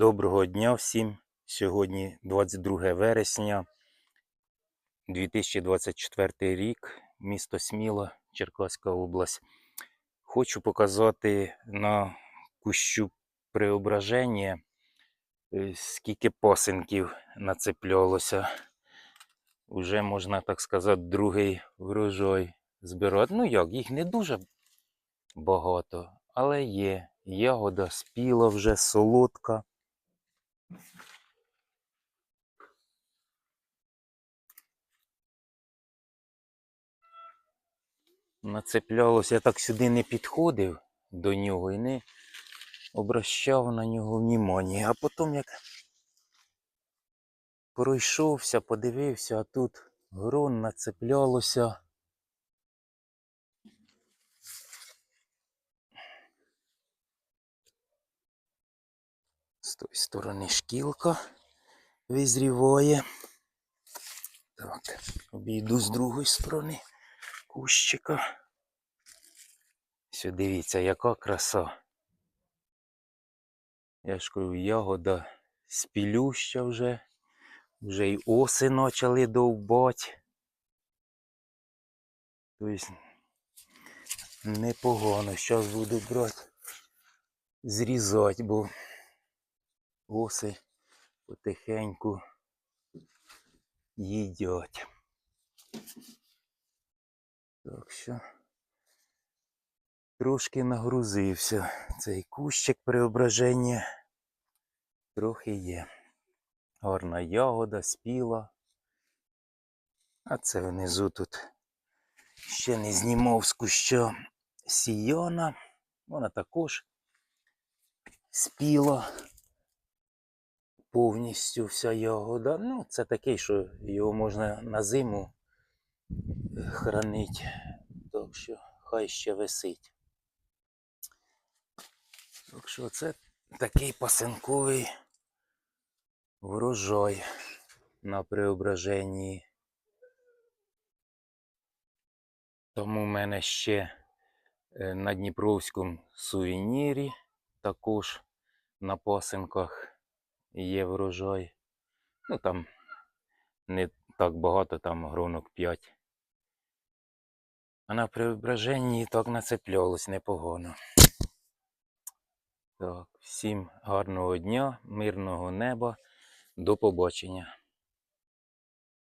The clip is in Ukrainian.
Доброго дня всім. Сьогодні 22 вересня 2024 рік, місто Сміла, Черкаська область. Хочу показати на кущу преображення, е, скільки пасинків нацеплялося. Уже, можна так сказати, другий врожай збирати. Ну як, їх не дуже багато, але є. Ягода спіла вже, солодка. Нацеплялося, я так сюди не підходив до нього і не обращав на нього внимання. А потім як пройшовся, подивився, а тут грон нацеплялося. З тої сторони шкілка визріває. Так, обійду з другої сторони кущика. Все, дивіться, яка краса. Я ж кажу, ягода спілюща вже. Вже й оси почали довбати. Тобто непогано. Зараз буду брати, зрізати, бо оси потихеньку їдять. Так що трошки нагрузився цей кущик преображення. Трохи є. Гарна ягода, спіла. А це внизу тут ще не знімав з куща сіяна. Вона також спіла повністю вся ягода. Ну, це такий, що його можна на зиму хранить. Так що хай ще висить. Так що це такий пасинковий врожай на преображенні. Тому в мене ще е, на Дніпровському сувенірі також на пасинках є врожай. Ну там не так багато, там гронок 5. А на преображенні так нацеплялось непогано. Так, всім гарного дня, мирного неба. До побачення.